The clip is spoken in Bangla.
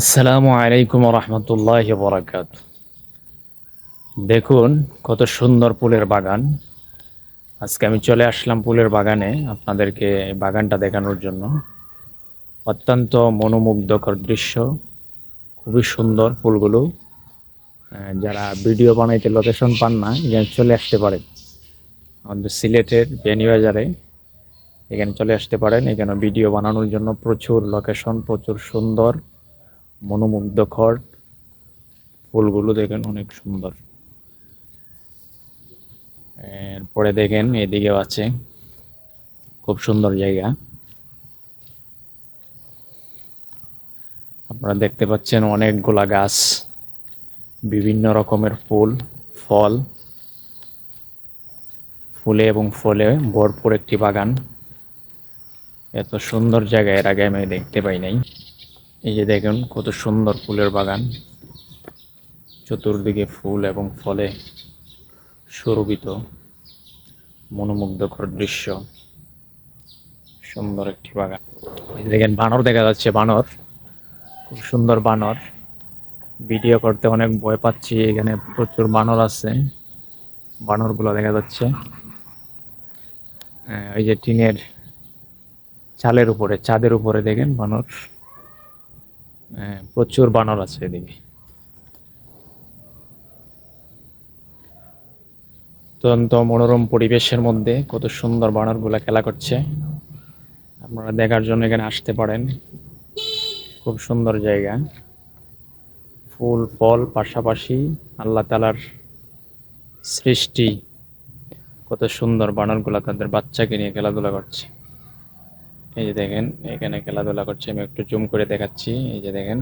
আসসালামু আলাইকুম রহমতুল্লাহ বরাকাত দেখুন, কত সুন্দর ফুলের বাগান। আজকে আমি চলে আসলাম ফুলের বাগানে আপনাদেরকে বাগানটা দেখানোর জন্য। অত্যন্ত মনোমুগ্ধকর দৃশ্য, খুবই সুন্দর ফুলগুলো। যারা ভিডিও বানাইতে লোকেশন পান না, এখানে চলে আসতে পারেন। আমাদের সিলেটের বেনিবাজারে এখানে চলে আসতে পারেন। এখানে ভিডিও বানানোর জন্য প্রচুর লোকেশন প্রচুর সুন্দর মনোমুগ্ধকর ফুলগুলো দেখেন অনেক সুন্দর। এরপরে দেখেন এদিকেও আছে খুব সুন্দর জায়গা। আপনারা দেখতে পাচ্ছেন অনেকগুলা গাছ, বিভিন্ন রকমের ফুল, ফল। ফুলে এবং ফলে ভরপুর একটি বাগান। এত সুন্দর জায়গা, এর আগে আমি দেখতে পাই নাই। এই যে দেখুন, কত সুন্দর ফুলের বাগান। চতুর্দিকে ফুল এবং ফলে সুরভিত মনোমুগ্ধকর দৃশ্য। সুন্দর একটি বাগান। দেখেন, বানর দেখা যাচ্ছে, বানর। খুব সুন্দর বানর। ভিডিও করতে অনেক ভয় পাচ্ছি, এখানে প্রচুর বানর আছে। বানরগুলো দেখা যাচ্ছে। ওই যে টিনের চালের উপরে চাঁদের উপরে দেখেন বানর। প্রচুর বানর আছে এদিকে। অত্যন্ত মনোরম পরিবেশের মধ্যে কত সুন্দর বানরগুলা খেলা করছে। আপনারা দেখার জন্য এখানে আসতে পারেন। খুব সুন্দর জায়গা। ফুল, ফল পাশাপাশি আল্লাহ তালার সৃষ্টি। কত সুন্দর বানরগুলা তাদের বাচ্চাকে নিয়ে খেলাধুলা করছে। এই যে দেখেন এখানে খেলাধুলা করছে আমি একটু জুম করে দেখাচ্ছি এই যে দেখেন।